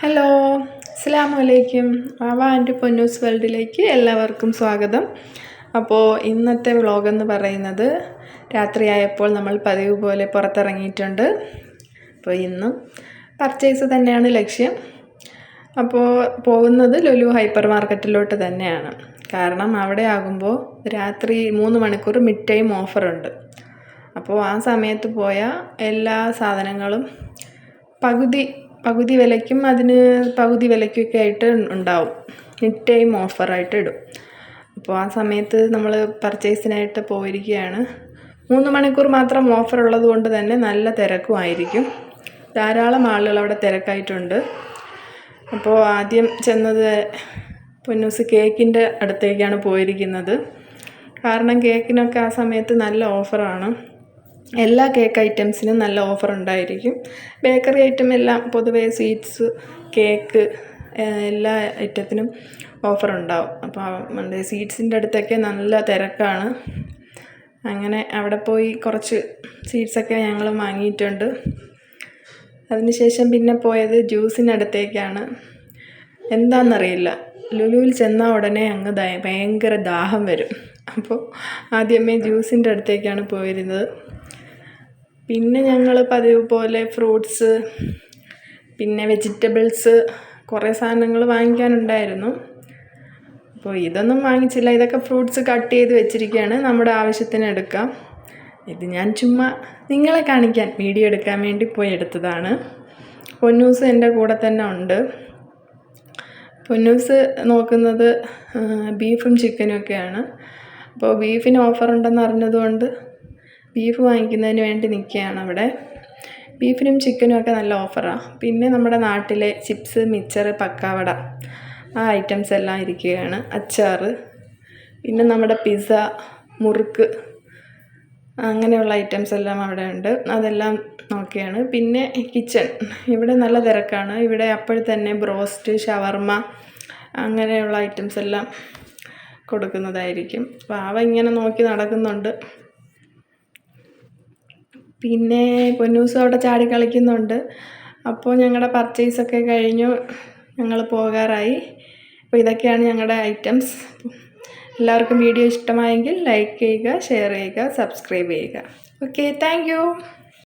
Hello അസ്സാം വലൈക്കും ആവ ആൻഡ് പൊന്നൂസ് വേൾഡിലേക്ക് എല്ലാവർക്കും സ്വാഗതം. അപ്പോൾ ഇന്നത്തെ വ്ളോഗ് എന്ന് പറയുന്നത് രാത്രിയായപ്പോൾ നമ്മൾ പതിവ് പോലെ പുറത്തിറങ്ങിയിട്ടുണ്ട്. അപ്പോൾ ഇന്നും പർച്ചേസ് തന്നെയാണ് ലക്ഷ്യം. അപ്പോൾ പോകുന്നത് ലുലു ഹൈപ്പർ മാർക്കറ്റിലോട്ട് തന്നെയാണ്. കാരണം അവിടെ ആകുമ്പോൾ രാത്രി മൂന്ന് മണിക്കൂർ മിഡ് ടൈം ഓഫറുണ്ട് അപ്പോൾ ആ സമയത്ത് പോയാൽ എല്ലാ സാധനങ്ങളും പകുതി പകുതി വിലയ്ക്കും അതിന് പകുതി വിലയ്ക്കൊക്കെ ആയിട്ട് ഉണ്ടാവും. മിഡ് ടൈം ഓഫറായിട്ട് ഇടും. അപ്പോൾ ആ സമയത്ത് നമ്മൾ പർച്ചേസിനായിട്ട് പോയിരിക്കുകയാണ്. മൂന്ന് മണിക്കൂർ മാത്രം ഓഫർ ഉള്ളത് കൊണ്ട് തന്നെ നല്ല തിരക്കും ആയിരിക്കും. ധാരാളം ആളുകൾ അവിടെ തിരക്കായിട്ടുണ്ട്. അപ്പോൾ ആദ്യം ചെന്നത് പൊന്നൂസ് കേക്കിന്റെ അടുത്തേക്കാണ് പോയിരിക്കുന്നത്. കാരണം കേക്കിനൊക്കെ ആ സമയത്ത് നല്ല ഓഫറാണ് എല്ലാ കേക്ക് ഐറ്റംസിനും നല്ല ഓഫർ ഉണ്ടായിരിക്കും. ബേക്കറി ഐറ്റം എല്ലാം പൊതുവേ സ്വീറ്റ്സ് കേക്ക് എല്ലാ ഐറ്റത്തിനും ഓഫർ ഉണ്ടാവും. അപ്പോൾ സ്വീറ്റ്സിന്റെ അടുത്തൊക്കെ നല്ല തിരക്കാണ്. അങ്ങനെ അവിടെ പോയി കുറച്ച് സ്വീറ്റ്സൊക്കെ ഞങ്ങൾ വാങ്ങിയിട്ടുണ്ട്. അതിനുശേഷം പിന്നെ പോയത് ജ്യൂസിനടുത്തേക്കാണ്. എന്താണെന്നറിയില്ല ലുലുവിൽ ചെന്നാൽ ഉടനെ അങ്ങ് ഭയങ്കര ദാഹം വരും. അപ്പോൾ ആദ്യമേ ജ്യൂസിന്റെ അടുത്തേക്കാണ് പോയിരുന്നത്. പിന്നെ ഞങ്ങൾ പതിവ് പോലെ ഫ്രൂട്ട്സ് പിന്നെ വെജിറ്റബിൾസ് കുറേ സാധനങ്ങൾ വാങ്ങിക്കാനുണ്ടായിരുന്നു. അപ്പോൾ ഇതൊന്നും വാങ്ങിച്ചില്ല. ഇതൊക്കെ ഫ്രൂട്ട്സ് കട്ട് ചെയ്ത് വെച്ചിരിക്കുകയാണ് നമ്മുടെ ആവശ്യത്തിന് എടുക്കാം. ഇത് ഞാൻ ചുമ്മാ നിങ്ങളെ കാണിക്കാൻ വീഡിയോ എടുക്കാൻ വേണ്ടി പോയി എടുത്തതാണ്. പൊന്നൂസ് എന്റെ കൂടെ തന്നെ ഉണ്ട്. പൊന്നൂസ് നോക്കുന്നത് ബീഫും ചിക്കനും ഒക്കെയാണ്. അപ്പോൾ ബീഫിന് ഓഫർ ഉണ്ടെന്ന് അറിഞ്ഞതുകൊണ്ട് ബീഫ് വാങ്ങിക്കുന്നതിന് വേണ്ടി നിൽക്കുകയാണ് അവിടെ. ബീഫിനും ചിക്കനും ഒക്കെ നല്ല ഓഫറാണ് പിന്നെ നമ്മുടെ നാട്ടിലെ ചിപ്സ് മിച്ചർ പക്കാവട ആ ഐറ്റംസ് എല്ലാം ഇരിക്കുകയാണ്. അച്ചാർ പിന്നെ നമ്മുടെ പിസ്സ മുറുക്ക് അങ്ങനെയുള്ള ഐറ്റംസ് എല്ലാം അവിടെ ഉണ്ട്. അതെല്ലാം നോക്കിയാണ്. പിന്നെ കിച്ചൺ. ഇവിടെ നല്ല തിരക്കാണ്. ഇവിടെ അപ്പോൾ തന്നെ ബ്രോസ്റ്റ് ഷവർമ്മ അങ്ങനെയുള്ള ഐറ്റംസ് എല്ലാം കൊടുക്കുന്നതായിരിക്കും. പാവ ഇങ്ങനെ നോക്കി നടക്കുന്നുണ്ട്. പിന്നെ പൊന്നൂസും അവിടെ ചാടി കളിക്കുന്നുണ്ട്. അപ്പോൾ ഞങ്ങളുടെ പർച്ചേസൊക്കെ കഴിഞ്ഞു. ഞങ്ങൾ പോകാറായി. അപ്പോൾ ഇതൊക്കെയാണ് ഞങ്ങളുടെ ഐറ്റംസ്. എല്ലാവർക്കും വീഡിയോ ഇഷ്ടമായെങ്കിൽ ലൈക്ക് ചെയ്യുക ഷെയർ ചെയ്യുക സബ്സ്ക്രൈബ് ചെയ്യുക. Okay thank